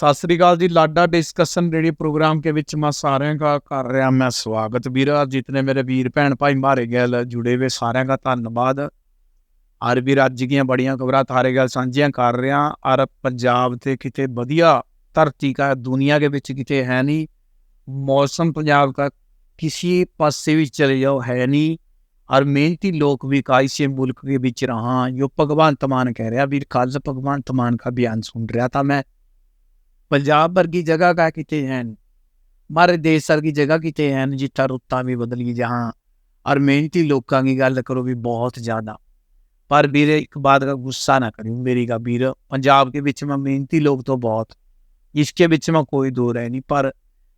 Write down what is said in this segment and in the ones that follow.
ਸਤਿ ਸ੍ਰੀ ਅਕਾਲ ਜੀ, ਲਾਡਾ ਡਿਸਕਸ਼ਨ ਰੇਡੀਓ ਪ੍ਰੋਗਰਾਮ ਕੇ ਵਿੱਚ ਮੈਂ ਸਾਰਿਆਂ ਦਾ ਕਰ ਰਿਹਾ, ਮੈਂ ਸਵਾਗਤ ਵੀਰਾ, ਜਿਤਨੇ ਮੇਰੇ ਵੀਰ ਭੈਣ ਭਾਈ ਮਾਰੇ ਗੈਲ ਜੁੜੇ ਵੇ ਸਾਰਿਆਂ ਦਾ ਧੰਨਵਾਦ। ਆਰ ਵੀ ਰਾਜ ਦੀਆਂ ਬੜੀਆਂ ਖਬਰਾਂ ਥਾਰੇ ਗੱਲ ਸਾਂਝੀਆਂ ਕਰ ਰਿਹਾ, ਔਰ ਪੰਜਾਬ ਤੇ ਕਿਤੇ ਵਧੀਆ ਧਰਤੀ ਕਾ, ਦੁਨੀਆ ਦੇ ਵਿੱਚ ਕਿਤੇ ਹੈ ਨਹੀਂ, ਮੌਸਮ ਪੰਜਾਬ ਦਾ ਕਿਸੇ ਪਾਸੇ ਵੀ ਚਲੇ ਜਾਓ, ਹੈ ਨਹੀਂ। ਔਰ ਮਿਹਨਤੀ ਲੋਕ ਵੀ ਕਾਇਸੇ ਮੁਲਕ ਦੇ ਵਿੱਚ ਰਹਾ, ਜੋ ਭਗਵਾਨ ਤਮਾਨ ਕਹਿ ਰਿਹਾ, ਵੀਰ ਕੱਲ ਭਗਵਾਨ ਤਮਾਨ ਦਾ ਬਿਆਨ ਸੁਣ ਰਿਹਾ ਤਾਂ ਮੈਂ पंजाब वर्गी जगह का किते हैं हमारे देश सर की जगह किते हैं जिथा रुत्ता भी बदल गई जहाँ और मेहनती लोगों की गल करो भी बहुत ज़्यादा पर वीर एक बात का गुस्सा ना करियो मेरी का वीर पंजाब के बीच में मेहनती लोग तो बहुत इसके बीच में कोई दो रहे नहीं पर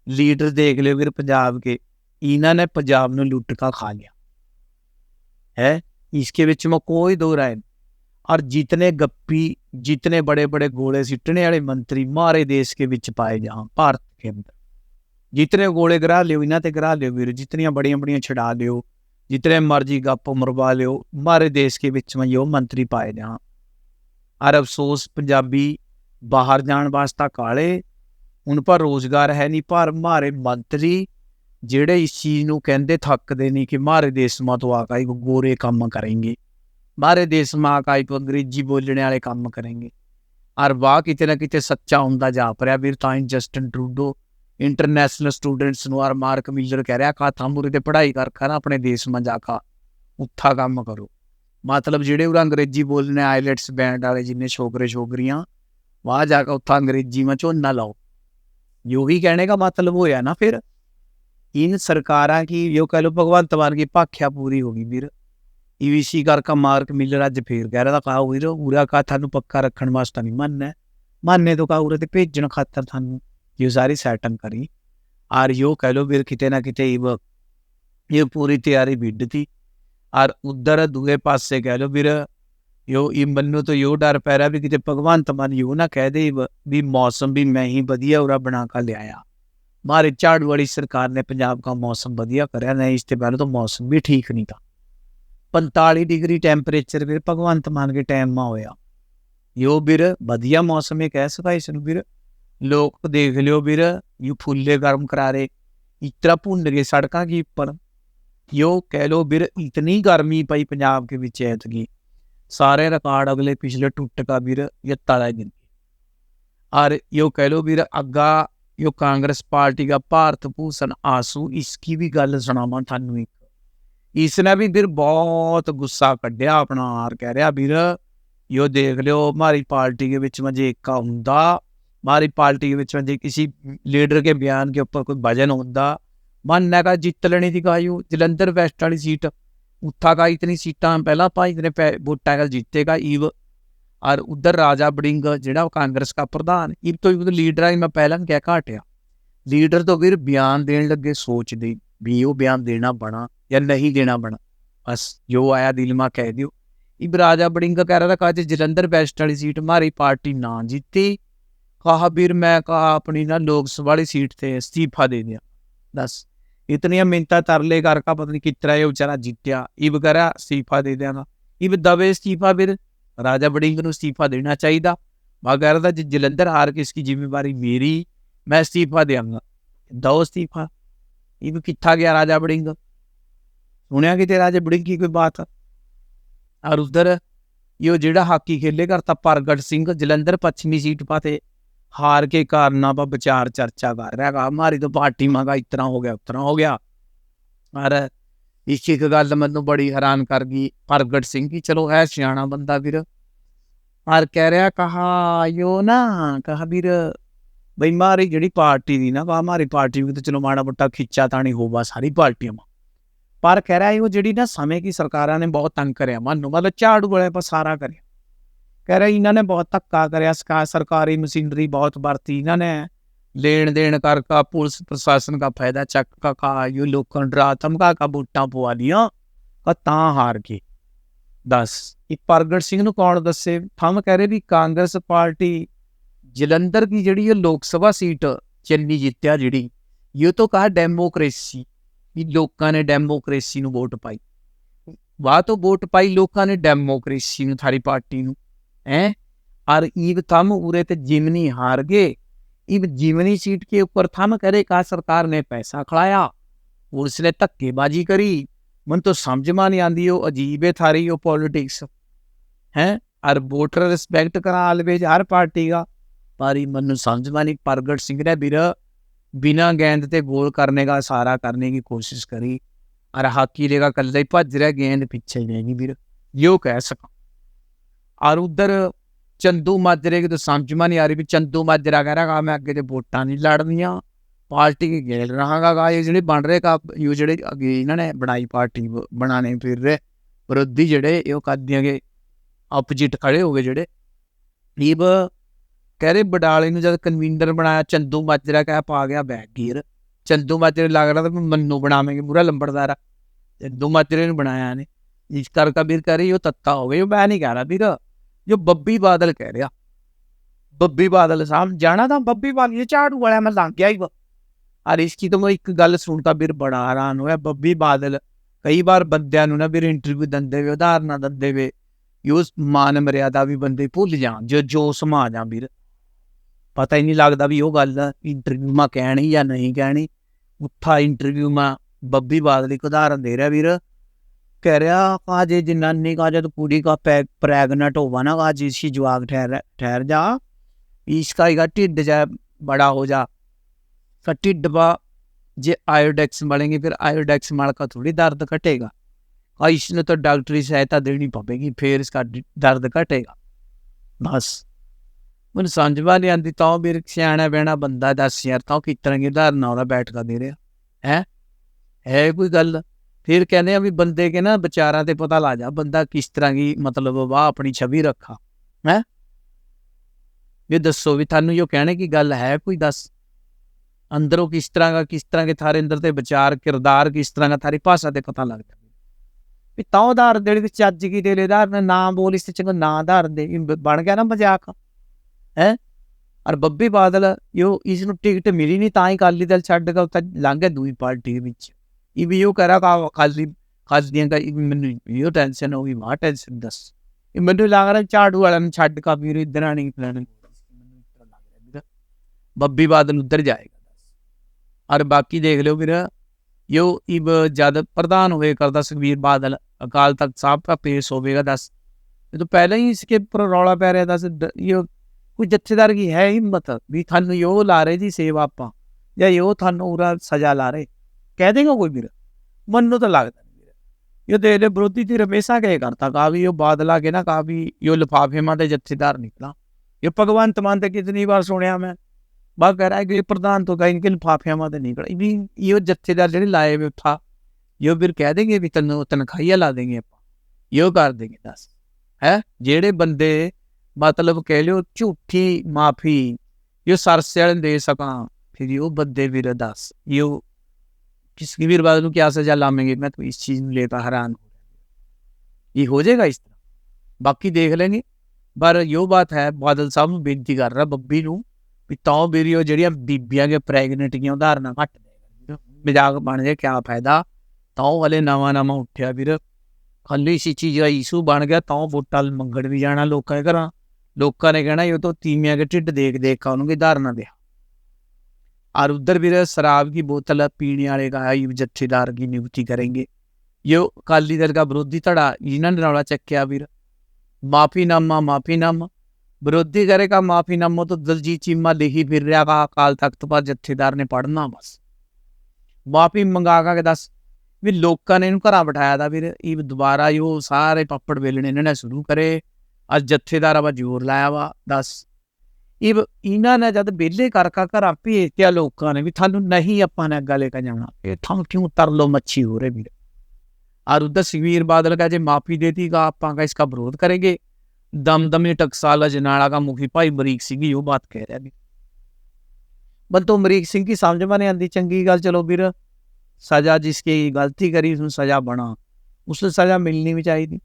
लीडर देख लियो फिर पंजाब के इन्होंने पंजाब ने लुट का खा लिया है इसके बीच में कोई दो राय नहीं और जितने गप्पी जितने बड़े बड़े गोले सिटने वाले मंत्री मारे देश के बीच पाए जहां भारत के अंदर जितने गोले गिरा लियो इन्हों से गिरा लियो वीर जितनी बड़िया बड़िया छिड़ा लियो जितने मर्जी गप मरवा लियो मारे देश के बीच में यो मंत्री पाए जहां और अफसोस पंजाबी बाहर जान वास्ता काले उन पर रोजगार है नहीं पर मारे मंत्री ਜਿਹੜੇ ਇਸ ਚੀਜ਼ ਨੂੰ ਕਹਿੰਦੇ ਥੱਕਦੇ ਨਹੀਂ ਕਿ ਮਾਰੇ ਦੇਸ਼ ਮਾ ਤੋਂ ਆ ਕੇ ਗੋਰੇ ਕੰਮ ਕਰਨਗੇ ਬਾਹਰੇ ਦੇਸ਼ ਮਾ ਆਕਾਈ ਅੰਗਰੇਜ਼ੀ ਬੋਲਣ ਵਾਲੇ ਕੰਮ ਕਰਨਗੇ। ਔਰ ਵਾ ਕਿਤੇ ਨਾ ਕਿਤੇ ਸੱਚਾ ਹੁੰਦਾ ਜਾ ਪਰਿਆ ਵੀਰ, ਤਾਂ ਹੀ ਜਸਟਨ ਟਰੂਡੋ ਇੰਟਰਨੈਸ਼ਨਲ ਸਟੂਡੈਂਟਸ ਨੂੰ ਔਰ ਮਾਰਕ ਮਿਲਰ ਕਹਿ ਰਿਹਾ ਕਾ ਥਾਂਬੂਰੇ ਤੇ ਪੜ੍ਹਾਈ ਕਰ ਖਾਣਾ ਆਪਣੇ ਦੇਸ਼ ਮਾ ਜਾ ਕਾ ਉੱਥਾ ਕੰਮ ਕਰੋ। ਮਤਲਬ ਜਿਹੜੇ ਉਹ ਅੰਗਰੇਜ਼ੀ ਬੋਲਣੇ ਆਈਲੈਟਸ ਬੈਂਡ ਵਾਲੇ ਜਿੰਨੇ ਛੋਕਰੇ ਛੋਕਰੀਆਂ, ਵਾਹ ਜਾ ਕੇ ਉੱਥਾ ਅੰਗਰੇਜ਼ੀ ਮਾ ਝੋਨਾ ਲਾਓ। योगी कहने का मतलब हो या ना फिर इन सरकारा की यो कह लो भगवंत मान की भाख्या पूरी होगी वीर ईवीसी करका मार्क मिलर आज फिर कह रहा था कहा वीरो उरा का थानू पक्का रखने वास्ते नहीं मन है मानने तो कहा उरे ते भेजण खातर थानू ये सारी सेटिंग करी और यो कह लो फिर कितने ना कितने ये पूरी तैयारी बिड थी और उधर दूए पास से कह लो फिर यो ये मनु तो यो डर पै रहा भी कितने भगवान मन यो ना कह दे भी मौसम भी मैं ही वधिया उरा बना कर ले आया मारे झाड़ वाली सरकार ने पंजाब का मौसम वधिया कराया नहीं इससे पहले तो मौसम भी ठीक नहीं था पंताली डिग्री टेम्परेचर फिर भगवंत मान के टाइम में होया यो ਵੀਰ ਵਧੀਆ ਮੌਸਮ ਇਹ ਕਹਿ ਸਕਾ ਇਸ ਨੂੰ ਵੀਰ ਲੋਕ ਦੇਖ ਲਿਓ ਵੀਰ ਯੂ ਫੁੱਲੇ ਗਰਮ ਕਰਾਰੇ ਇਤਰਾ ਭੁੰਨ ਗਏ ਸੜਕਾਂ ਕੀ ਉੱਪਰ ਯੋ ਕਹਿ ਲੋ ਵੀਰ ਇਤਨੀ ਗਰਮੀ ਪਈ ਪੰਜਾਬ के ਵਿੱਚ ਐਤਕੀ ਸਾਰੇ ਰਿਕਾਰਡ ਅਗਲੇ ਪਿਛਲੇ ਟੁੱਟ ਕਾ ਵੀਰ ਇਹ ਤਾਲਾ ਗਿਣ और यो कह लो ਵੀਰ ਅੱਗਾ यो कांग्रेस पार्टी का भारत भूषण आंसू इसकी भी गल सुनावा थानू एक इसने भी फिर बहुत गुस्सा कढ़िया अपना आर कह रहा ਵੀਰ यो देख लियो हमारी पार्टी के विच में जे एका हुंदा हमारी पार्टी के विच में जे किसी लीडर के बयान के ऊपर कोई वजन होता मन का जित लेनी थी कायू जलंधर वेस्ट वाली सीट उत्था का इतनी सीटा पहला पा इतने वोटा का जीतेगा ईव ਔਰ ਉਧਰ ਰਾਜਾ ਬੜਿੰਗ ਜਿਹੜਾ ਕਾਂਗਰਸ ਦਾ ਪ੍ਰਧਾਨ ਇਹ ਤੋਂ ਵੀ ਲੀਡਰ ਆ ਮੈਂ ਪਹਿਲਾਂ ਕਹਿ ਘਾਟਿਆ ਲੀਡਰ ਤੋਂ ਵੀਰ ਬਿਆਨ ਦੇਣ ਲੱਗੇ ਸੋਚਦੇ ਵੀ ਉਹ ਬਿਆਨ ਦੇਣਾ ਬਣਾ ਜਾਂ ਨਹੀਂ ਦੇਣਾ ਬਣਾ। ਬਸ ਜੋ ਆਇਆ ਦਿਲ ਮਾ ਕਹਿ ਦਿਓ। ਇਹ ਰਾਜਾ ਬੜਿੰਗ ਕਹਿ ਰਿਹਾ ਕਾ ਜੇ ਜਲੰਧਰ ਵੈਸਟ ਵਾਲੀ ਸੀਟ ਮਾਰੀ, ਪਾਰਟੀ ਨਾ ਜਿੱਤੀ। ਕਹਾ ਵੀਰ, ਮੈਂ ਕਹਾ ਆਪਣੀ ਨਾ ਲੋਕ ਸਭਾ ਵਾਲੀ ਸੀਟ ਤੇ ਅਸਤੀਫਾ ਦੇ ਦਿਆ। ਬਸ ਇਤਨੀਆਂ ਮਿੰਤਾ ਤਰਲੇ ਕਰਕਾ ਪਤਾ ਨਹੀਂ ਕਿਤਰਾ ਇਹ ਵਿਚਾਰਾ ਜਿੱਤਿਆ। ਇਹ ਵਗੈਰਾ ਅਸਤੀਫਾ ਦੇ ਦਿਆਂਗਾ। ਇਹ ਦਵੇ ਅਸਤੀਫਾ ਵੀਰ, ਰਾਜਾ ਬੜਿੰਗ ਨੂੰ ਅਸਤੀਫਾ ਦੇਣਾ ਚਾਹੀਦਾ। ਮਗਰ ਦਾ ਜੇ ਜਲੰਧਰ ਹਾਰ ਕੇ ਇਸकी ਜ਼ਿੰਮੇਵਾਰੀ ਮੇਰੀ, ਮੈਂ ਅਸਤੀਫਾ ਦੇਵਾਂਗਾ ਦੋ ਅਸਤੀਫਾ। ਇਹ ਵੀ ਕਿੱਥਾ ਗਿਆ ਰਾਜਾ ਬੜਿੰਗ ਸੁਣਿਆ ਕਿਤੇ ਰਾਜਾ ਬੜਿੰਗ ਕੀ ਕੋਈ ਬਾਤ ਔਰ ਉਧਰ ਇਹ ਜਿਹੜਾ ਹਾਕੀ ਖੇਲੇ ਕਰਤਾ ਪ੍ਰਗਟ ਸਿੰਘ, ਜਲੰਧਰ ਪੱਛਮੀ ਸੀਟ ਪਾਤੇ ਹਾਰ ਕੇ ਕਾਰਨਾ ਪਾ ਵਿਚਾਰ ਚਰਚਾ ਕਰ ਰਿਹਾ ਗਾ। ਹਮਾਰੀ ਤਾਂ ਪਾਰਟੀ ਮੰਗਾ ਇਤਨਾ ਹੋ ਗਿਆ ਉਤਨਾ ਹੋ ਗਿਆ। ਔਰ ਇਸ ਇੱਕ ਗੱਲ ਮੈਨੂੰ ਬੜੀ ਹੈਰਾਨ ਕਰ ਗਈ ਪ੍ਰਗਟ ਸਿੰਘ ਕੀ ਚਲੋ ਹੈ ਸਿਆਣਾ ਬੰਦਾ ਵੀਰ। ਔਰ ਕਹਿ ਰਿਹਾ ਕਹਾ ਯੋ ਨਾ, ਕਹਾ ਵੀਰ, ਬਈ ਮਾਰੀ ਜਿਹੜੀ ਪਾਰਟੀ ਦੀ ਨਾ ਵਾ ਮਾਰੀ ਪਾਰਟੀ ਵੀ ਤਾਂ ਚਲੋ ਮਾੜਾ ਮੋਟਾ ਖਿੱਚਾ ਤਾਣੀ ਹੋਵਾ ਸਾਰੀ ਪਾਰਟੀਆਂ ਮਾ ਪਰ ਕਹਿ ਰਿਹਾ ਉਹ ਜਿਹੜੀ ਨਾ ਸਮੇਂ ਕੀ ਸਰਕਾਰਾਂ ਨੇ ਬਹੁਤ ਤੰਗ ਕਰਿਆ, ਮਨ ਨੂੰ ਮਤਲਬ ਝਾੜੂ ਵਾਲੇ ਪਰ ਸਾਰਾ ਕਰਿਆ। ਕਹਿ ਰਿਹਾ ਇਹਨਾਂ ਨੇ ਬਹੁਤ ਧੱਕਾ ਕਰਿਆ ਸਰਕਾਰੀ ਮਸ਼ੀਨਰੀ ਬਹੁਤ ਵਰਤੀ ਇਹਨਾਂ ਨੇ। ਲੈਣ ਦੇਣ ਕਰਕਾ ਪੁਲਿਸ ਪ੍ਰਸ਼ਾਸਨ ਦਾ ਫਾਇਦਾ ਚੱਕ ਕਾ ਕਾ ਯੂ ਲੋਕਾਂ ਡਰਾ ਧਮਕਾ ਕਾ ਬੂਟਾਂ ਪਵਾ ਲਿਆ, ਕਾ ਤਾਂ ਹਾਰ ਗਏ। ਦੱਸ, ਇਹ ਪ੍ਰਗਟ ਸਿੰਘ ਨੂੰ ਕੌਣ ਦੱਸੇ? ਥੰਮ ਕਹਿ ਰਹੇ ਵੀ ਕਾਂਗਰਸ ਪਾਰਟੀ, ਜਲੰਧਰ ਦੀ ਜਿਹੜੀ ਇਹ ਲੋਕ ਸਭਾ ਸੀਟ ਚੰਨੀ ਜਿੱਤਿਆ ਜਿਹੜੀ, ਇਹ ਤੋਂ ਕਹਾ ਡੈਮੋਕ੍ਰੇਸੀ ਵੀ ਲੋਕਾਂ ਨੇ ਡੈਮੋਕ੍ਰੇਸੀ ਨੂੰ ਵੋਟ ਪਾਈ ਵਾਹ ਤੋਂ ਵੋਟ ਪਾਈ ਲੋਕਾਂ ਨੇ ਡੈਮੋਕ੍ਰੇਸੀ ਨੂੰ ਥਾਰੀ ਪਾਰਟੀ ਨੂੰ ਹੈ ਔਰ ਈਵ ਥੰਮ ਉਰੇ ਤੇ ਜਿਮਨੀ ਹਾਰ ਗਏ इब जीवनी सीट के ऊपर थम करे का सरकार ने पैसा खिलाया पुलिस ने धक्केबाजी करी मन तो समझ में नहीं आती वो अजीब है थारी वो पॉलिटिक्स है और वोटर रिस्पेक्ट करा लवे हर पार्टी का पर ही मनु समझ में नहीं प्रगट सिंह ने बिर बिना गेंद ते गोल करने का सारा करने की कोशिश करी और हाकी लेगा कल ही भज रहा गेंद पीछे रहेगी वीर यो कह सका और उधर चंदू माजरे की तो समझ में नहीं आ रही भी चंदू माजरा कह रहा मैं अगे तो वोटा नहीं लड़निया पार्टी की गेल रहा गा ये जेडे बन रहे का यो जेडे अगे इन्होंने बनाई पार्टी बनाने फिर रहे विरोधी जेडे यो कर दिया गए अपोजिट खड़े हो गए जेडे ये ਕਹਿ ਰਹੇ ਬਡਾਲੇ ਨੂੰ ਜਦ ਕਨਵੀਨਰ ਬਣਾਇਆ, ਚੰਦੂ ਮਾਜਰਾ ਕਹਿ ਪਾ ਗਿਆ ਬੈਕ ਗੀਅਰ ਚੰਦੂ ਮਾਜਰੇ ਲੱਗ ਰਿਹਾ ਤਾਂ ਮੰਨੂ ਬਣਾਵੇਂਗੇ, ਪੂਰਾ ਲੰਬੜਦਾਰ। ਆ ਚੰਦੂ ਮਾਜਰੇ ਨੂੰ ਬਣਾਇਆ ਨੇ ਇਸ ਕਰ ਕਬੀਰ ਕਰੀ ਉਹ ਤੱਤਾ ਹੋ ਗਏ ਮੈਂ ਨਹੀਂ ਕਹਿ ਰਿਹਾ ਵੀਰ। ਜੋ ਬੱਬੀ ਬਾਦਲ ਕਹਿ ਰਿਹਾ। ਬੱਬੀ ਬਾਦਲ ਸਾਹਿਬ, ਜਾਣਾ ਤਾਂ ਬੱਬੀ ਬਾਦਲ ਦੇ ਝਾੜੂ ਵਾਲਾ ਮੈਂ ਲੰਘ ਗਿਆ ਹੀ ਆ ਰਿਸ਼ਕੀ ਤੋਂ ਇੱਕ ਗੱਲ ਸੁਣ ਤਾਂ ਵੀਰ, ਬੜਾ ਹੈਰਾਨ ਹੋਇਆ। ਬੱਬੀ ਬਾਦਲ ਕਈ ਵਾਰ ਬੰਦਿਆਂ ਨੂੰ ਨਾ ਵੀਰ ਇੰਟਰਵਿਊ ਦਿੰਦੇ ਵੇ, ਉਦਾਹਰਨਾਂ ਦਿੰਦੇ ਵੇ ਯੂਸ ਮਾਨ ਮਰਿਆਦਾ ਵੀ ਬੰਦੇ ਭੁੱਲ ਜਾਣ, ਜੋ ਜੋਸ਼ ਸਮਾ ਵੀਰ। ਪਤਾ ਹੀ ਨਹੀਂ ਲੱਗਦਾ ਵੀ ਉਹ ਗੱਲ ਇੰਟਰਵਿਊ ਮਾ ਕਹਿਣੀ ਜਾਂ ਨਹੀਂ ਕਹਿਣੀ ਉੱਠਾ ਇੰਟਰਵਿਊ ਮਾ ਬੱਬੀ ਬਾਦਲ ਇੱਕ ਉਦਾਹਰਨ ਦੇ ਰਿਹਾ ਵੀਰ कह रहा आज ये जनानी का जब पूरी का प्रेगनेंट होगा ना आज इसी जवाब ठहर ठहर जा इसका इका टिड जाए बड़ा हो जा का टिड बा जे आयोडेक्स मलेंगे फिर आयोडेक्स मल का थोड़ी दर्द घटेगा और इसने तो डॉक्टरी सहायता देनी पड़ेगी फिर इसका डि- दर्द घटेगा बस ਮੈਨੂੰ ਸਮਝ में नहीं आती तो मेरे सियाना बहना बंदा दस यार तो किस तरह की उदाहरण ਉਹਦਾ ਬੈਠ ਕੇ ਦੇ ਰਿਹਾ ਹੈ ਹੈ ਕੋਈ ਗੱਲ ਫਿਰ ਕਹਿੰਦੇ ਆ ਵੀ ਬੰਦੇ ਕੇ ਨਾ ਵਿਚਾਰਾਂ ਤੇ ਪਤਾ ਲਾ ਜਾ ਬੰਦਾ ਕਿਸ ਤਰ੍ਹਾਂ ਦੀ ਮਤਲਬ ਵਾ ਆਪਣੀ ਛਵੀ ਰੱਖਾ ਹੈ ਇਹ ਦੱਸੋ ਵੀ ਤੁਹਾਨੂੰ ਜੋ ਕਹਿਣੇ ਕੀ ਗੱਲ ਹੈ ਕੋਈ ਦੱਸ ਅੰਦਰੋਂ ਕਿਸ ਤਰ੍ਹਾਂ ਦਾ ਕਿਸ ਤਰ੍ਹਾਂ ਕੇ ਥਾਰੇ ਅੰਦਰ ਤੇ ਵਿਚਾਰ ਕਿਰਦਾਰ ਕਿਸ ਤਰ੍ਹਾਂ ਦਾ ਥਾਰੀ ਭਾਸ਼ਾ ਤੇ ਪਤਾ ਲੱਗਦਾ ਵੀ ਤਾਂ ਉਦਾਹਰ ਦੇ ਵਿੱਚ ਚੱਜ ਕੀ ਦੇ ਲੈਦਾਰ ਨੇ ਨਾਮ ਬੋਲ ਇਸ ਤੇ ਚੰਗਾ ਨਾਂ ਆਧਾਰ ਦੇ ਇਹ ਬ- ਬਣ ਗਿਆ ਨਾ ਮਜ਼ਾਕ ਹੈ? ਔਰ ਬੱਬੀ ਬਾਦਲ, ਯੋ ਇਸ ਨੂੰ ਟਿਕਟ ਮਿਲੀ ਨਹੀਂ ਤਾਂ ਹੀ ਕਾਲੀ ਦਲ ਛੱਡ ਕੇ ਉੱਥੇ ਲੰਘ ਗਿਆ ਦੂਈ ਪਾਰਟੀ ਵਿੱਚ। ਇਹ ਵੀ ਉਹ ਕਰਾ ਕਾ ਖਾਲੀ ਖਾਲੀਆਂ ਦਾ ਮੈਨੂੰ ਇਹ ਟੈਨਸ਼ਨ ਹੋ ਗਈ ਮਾਂ ਟੈਨਸ਼ਨ ਦੱਸ। ਇਹ ਮੈਨੂੰ ਲੱਗ ਰਿਹਾ ਝਾੜੂ ਵਾਲਿਆਂ ਨੂੰ ਛੱਡ ਕੇ ਵੀਰ ਇਧਰ ਨਹੀਂ ਪਲਾਨ ਬੱਬੀ ਬਾਦਲ ਉਧਰ ਜਾਏਗਾ। ਔਰ ਬਾਕੀ ਦੇਖ ਲਿਓ ਵੀਰ, ਯੋ ਇਬ ਜਦ ਪ੍ਰਧਾਨ ਹੋਏ ਕਰਦਾ ਸੁਖਬੀਰ ਬਾਦਲ, ਅਕਾਲ ਤਖਤ ਸਾਹਿਬ ਦਾ ਪੇਸ਼ ਹੋਵੇਗਾ ਦੱਸ। ਇਹ ਤੋਂ ਪਹਿਲਾਂ ਹੀ ਇਸਕੇ ਪਰ ਰੌਲਾ ਪੈ ਰਿਹਾ ਦੱਸ ਯੋ ਕੋਈ ਜੱਥੇਦਾਰ ਕੀ ਹੈ ਹਿੰਮਤ ਵੀ ਤੁਹਾਨੂੰ ਯੋ ਲਾ ਰਹੇ ਜੀ ਸੇਵਾ ਆਪਾਂ ਜਾਂ ਯੋ ਤੁਹਾਨੂੰ ਉਰਾ ਸਜ਼ਾ ਲਾ ਰਹੇ। ਕਹਿ ਦੇਗਾ ਕੋਈ ਵੀਰ? ਮੈਨੂੰ ਤਾਂ ਲੱਗਦਾ ਨਹੀਂ ਵੀਰ। ਇਹ ਦੇ ਦੇ ਵਿਰੋਧੀ ਤੇ ਰਮੇਸ਼ਾ ਕਹੇ ਕਰਤਾ ਕਾ ਵੀ ਉਹ ਬਾਦਲਾ ਕੇ ਨਾ ਕਾ ਵੀ ਇਹ ਲਿਫਾਫੇ ਮਾਂ ਦੇ ਜੱਥੇਦਾਰ ਨਿਕਲਾ। ਇਹ ਭਗਵੰਤ ਮਾਨ ਤੇ ਕਿਤਨੀ ਵਾਰ ਸੁਣਿਆ ਮੈਂ। ਬਾ ਕਹਿ ਰਿਹਾ ਕਿ ਪ੍ਰਧਾਨ ਤੋਂ ਕਹੀਂ ਕਿ ਲਿਫਾਫਿਆਂ ਮਾਂ ਤੇ ਨਿਕਲ ਵੀ ਇਹ ਜੱਥੇਦਾਰ ਜਿਹੜੇ ਲਾਏ ਵੇ ਉਠਾ ਇਹ ਵੀਰ ਕਹਿ ਦੇਗੇ ਵੀ ਤੈਨੂੰ ਤਨਖਾਹੀਆ ਲਾ ਦੇਗੇ ਆਪਾਂ। ਯੋ ਕਰ ਦੇਗੇ ਦੱਸ। ਹੈ? ਜਿਹੜੇ ਬੰਦੇ ਮਤਲਬ ਕਹਿ ਲਿਓ ਝੂਠੀ ਮਾਫੀ ਇਹ ਸਰਸੇ ਵਾਲੇ ਨੂੰ ਦੇ ਸਕਾਂ ਫਿਰ ਉਹ ਬੰਦੇ ਵੀਰ ਦੱਸ ਇਹ किस वीर बादल को क्या सजा लामेंगे मैं तो इस चीज में लेता हैरान हूं ये हो जाएगा इस तरह बाकी देख लेंगे पर यो बात है बादल साहब ਨੂੰ ਬੇਨਤੀ ਕਰ ਰਿਹਾ ਬੱਬੀ ਨੂੰ ਵੀ ਤਾਂ ਮੇਰੀ ਉਹ ਜਿਹੜੀਆਂ ਬੀਬੀਆਂ ਕੇ ਪ੍ਰੈਗਨੈਂਟ ਦੀਆਂ ਉਦਾਹਰਨਾਂ ਘੱਟ ਦੇ ਮਜ਼ਾਕ ਬਣ ਜੇ ਕਿਆ ਫਾਇਦਾ ਤਾਂ ਉਹ ਵਾਲੇ ਨਵਾਂ ਨਵਾਂ ਉੱਠਿਆ ਵੀਰ ਖਾਲੀ ਸੀ ਚੀਜ਼ ਦਾ ਇਸ਼ੂ ਬਣ ਗਿਆ ਤਾਂ ਵੋਟਾਂ ਮੰਗਣ ਵੀ ਜਾਣਾ ਲੋਕਾਂ ਦੇ ਘਰਾਂ ਲੋਕਾਂ ਨੇ ਕਹਿਣਾ ਇਹ ਤਾਂ ਤੀਵੀਆਂ ਦੇ ਢਿੱਡ ਦੇਖ ਦੇਖ ਕੇ ਉਹਨੂੰ ਉਦਾਹਰਨਾਂ ਦੇ और उधर भी रहे, शराब की बोतल पीने वाले का है, ये जत्थेदार की नियुक्ति करेंगे ये अकाली दल का विरोधी धड़ा जिन्होंने रौला चक्या वीर माफीनामा माफीनामा विरोधी करेगा माफीनामा तो दलजीत चीमा लिखी फिर रहा का अकाल तख्त पर जत्थेदार ने पढ़ना बस ਮਾਫੀ ਮੰਗਾ ਕਾ ਕੇ ਦੱਸ ਵੀ ਲੋਕਾਂ ਨੇ ਇਹਨੂੰ ਘਰਾਂ ਬਿਠਾਇਆ ਦਾ ਵੀਰ ਇਹ ਦੁਬਾਰਾ ਇਹ ਉਹ ਸਾਰੇ ਪੱਪੜ ਵੇਲਣੇ ਇਹਨਾਂ ਨੇ ਸ਼ੁਰੂ ਕਰੇ ਅੱਜ ਜੱਥੇਦਾਰ ਆਵਾ ਜ਼ੋਰ ਲਾਇਆ ਵਾ ਦੱਸ ਇਹ ਇਹਨਾਂ ਨੇ ਜਦ ਬੇਲੇ ਕਰਕਾ ਘਰਾਂ ਭੇਜਿਆ ਲੋਕਾਂ ਨੇ ਵੀ ਤੁਹਾਨੂੰ ਨਹੀਂ ਆਪਾਂ ਨੇ ਗਲੇ ਕਾ ਜਾਣਾ ਇਹ ਥਾਂ ਕਿਉਂ ਤਰਲੋ ਮੱਛੀ ਹੋ ਰੇ ਵੀਰ और उधर सीवीर बादल का जे माफी देती का आप का इसका विरोध करेंगे दमदमे टकसाला जनाड़ा का मुखी भाई मरीक सिंह यो बात कह रहा भी बल तो मरीक सिंह की समझ में नहीं आती चंकी गल चलो फिर सजा जिसकी गलती करी उसने सजा बना उसने सजा मिलनी भी चाहिए थी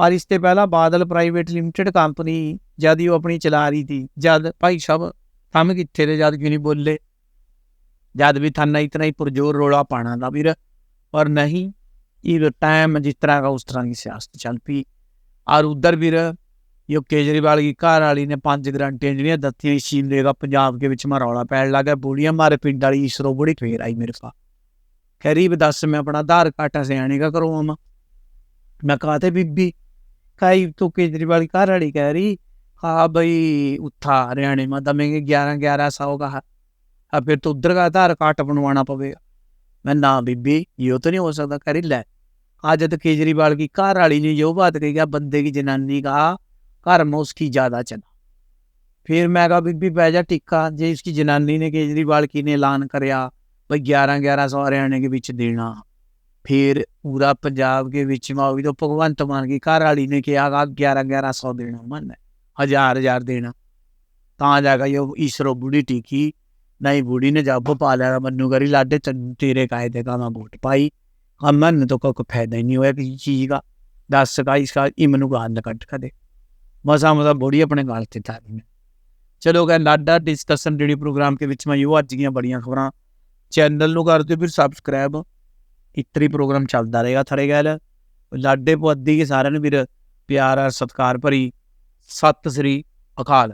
ਪਰ ਇਸ ਤੇ ਪਹਿਲਾਂ ਬਾਦਲ ਪ੍ਰਾਈਵੇਟ ਲਿਮਟਿਡ ਕੰਪਨੀ ਜਦ ਹੀ ਉਹ ਆਪਣੀ ਚਲਾ ਰਹੀ ਸੀ, ਜਦ ਭਾਈ ਸਾਹਿਬ ਕੰਮ ਕਿੱਥੇ ਦੇ ਜਦ ਕਿਉਂ ਨਹੀਂ ਬੋਲੇ? ਜਦ ਵੀ ਥਾਨਾ ਇਤਨਾ ਹੀ ਪਰਜੋਰ ਰੋਲਾ ਪਾਣਾ ਦਾ ਵੀਰ, ਪਰ ਨਹੀਂ, ਇਹ ਟਾਈਮ ਜਿਸ ਤਰ੍ਹਾਂ ਦਾ ਉਸ ਤਰ੍ਹਾਂ ਦੀ ਸਿਆਸਤ ਚੱਲ ਪਈ। ਔਰ ਉਧਰ ਵੀਰ, ਯੋ ਕੇਜਰੀਵਾਲ ਦੀ ਘਰ ਵਾਲੀ ਨੇ ਪੰਜ ਗਰੰਟੀਆਂ ਜਿਹੜੀਆਂ ਦਿੱਤੀਆਂ ਸ਼ੀਲ ਦੇਗਾ ਪੰਜਾਬ ਦੇ ਵਿੱਚ ਮਾ ਰੌਲਾ ਪੈਣ ਲੱਗਾ ਬੋਲੀਆਂ ਮਾਰੇ ਪਿੰਡ ਵਾਲੀ ਈਸ਼ਰੋ ਬੁੜੀ ਫੇਰ ਆਈ ਮੇਰੇ ਪਾ ਖਰੀਬ ਦੱਸ, ਮੈਂ ਆਪਣਾ ਆਧਾਰ ਕਾਟਾ ਸਿਆਣੇ ਦਾ ਕਰਵਾਵਾਂ। ਮੈਂ ਕਹਾ ਤੇ ਬੀਬੀ કઈ તો केजरीवाल का रड़ी कह रही हाँ भाई उत्था हरियाणा में दमेंगे ग्यारह ग्यारह सौ का अब फिर तो उधर का आधार कार्ड बनवाना पड़ेगा मैं ना बीबी यो तो नहीं हो सकता करी ले आज तो केजरीवाल की घर वाली ने यो बात कही क्या बंदे की जनानी का घर में उसकी ज़्यादा चला फिर मैं कहा बीबी पै जा टिक्का जे इसकी जनानी ने केजरीवाल की ने ऐलान कराया भाई ग्यारह ग्यारह सौ हरियाणा के बीच देना फिर पूरा पंजाब के बिच में होगी तो भगवंत मान की घर वाली ने कहा ग्यारह ग्यारह सौ देना मन हजार हजार देना ਤਾਂ ਜਾ ਕੇ ਉਹ ਈਸਰੋ ਬੁੜੀ ਟੀਕੀ ਨਹੀਂ ਬੁੜੀ ਨੇ ਜੱਬ ਪਾ ਲਿਆ ਮੰਨੂ ਕਰੀ ਲਾਡੇ ਤੈਨੂੰ ਤੇਰੇ ਕਾਇਦੇ ਦਾ ਮੈਂ ਵੋਟ ਪਾਈ ਅਮਨ ਤੋਂ ਕੋਈ ਫਾਇਦਾ ਹੀ ਨਹੀਂ ਹੋਇਆ ਕਿਸੇ ਚੀਜ਼ ਦਾ ਦੱਸ ਕਾ ਇਸ ਕਾ ਇਮਨੂ ਗਾਨ ਕੱਟ ਕਦੇ ਮਸਾ ਮਸਾ ਬੁੜੀ ਆਪਣੇ ਗਾਲ ਤੇ ਤਾਰੀ ਨੇ ਚਲੋ ਗਾ ਲਾਡਾ ਡਿਸਕਸ਼ਨ ਜਿਹੜੀ ਪ੍ਰੋਗਰਾਮ ਕੇ ਵਿੱਚ ਮੈਂ ਯੋ ਅੱਜ ਦੀਆਂ ਬੜੀਆਂ ਖਬਰਾਂ ਚੈਨਲ ਨੂੰ ਕਰ ਦਿਓ ਫਿਰ ਸਬਸਕ੍ਰਾਈਬ ਇਤਰੀ ਪ੍ਰੋਗਰਾਮ ਚੱਲਦਾ ਰਹੇਗਾ ਥੜੇ ਗੈਲ। ਲਾਡੇ ਪੁਆਧੀ ਕੇ ਸਾਰਿਆਂ ਨੂੰ ਵੀਰ ਪਿਆਰ ਔਰ ਸਤਿਕਾਰ ਭਰੀ ਸਤਿ ਸ੍ਰੀ ਅਕਾਲ।